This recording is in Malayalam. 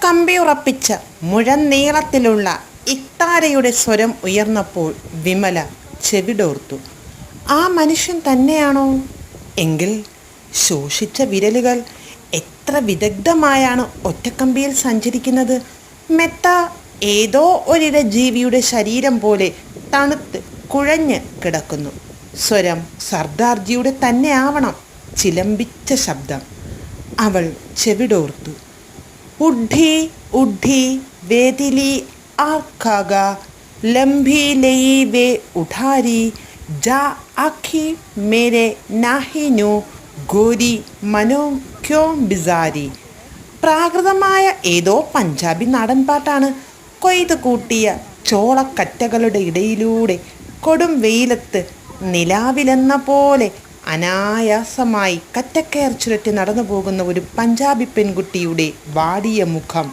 ഒറ്റക്കമ്പി ഉറപ്പിച്ച മുഴനീളത്തിലുള്ള ഇക്താരയുടെ സ്വരം ഉയർന്നപ്പോൾ വിമല ചെവിടോർത്തു. ആ മനുഷ്യൻ തന്നെയാണോ? എങ്കിൽ ശോഷിച്ച വിരലുകൾ എത്ര വിദഗ്ധമായാണ് ഒറ്റക്കമ്പിയിൽ സഞ്ചരിക്കുന്നത്. മെത്ത ഏതോ ഒരിട ജീവിയുടെ ശരീരം പോലെ തണുത്ത് കുഴഞ്ഞ് കിടക്കുന്നു. സ്വരം സർദാർജിയുടെ തന്നെ ആവണം ചിലമ്പിച്ച ശബ്ദം. അവൾ ചെവിടോർത്തു. ഉഡ്ഢി ഉഡ്ഢി വേദിലി ആർക്കാക? ലംഭി ലയി വേ ഉഠാരി ജാ ആഖി മേരെ നാഹിനു ഗോരി മനോ ക്യോ ബിസാരി. പ്രാകൃതമായ ഏതോ പഞ്ചാബി നാടൻ പാട്ടാണ്. കൊയ്ത് കൂട്ടിയ ചോളക്കറ്റകളുടെ ഇടയിലൂടെ കൊടും വെയിലത്ത് നിലാവിലെന്ന പോലെ അനായാസമായി കറ്റക്കയർ ചുരറ്റി നടന്നു പോകുന്ന ഒരു പഞ്ചാബി പെൺകുട്ടിയുടെ വാടിയ മുഖം.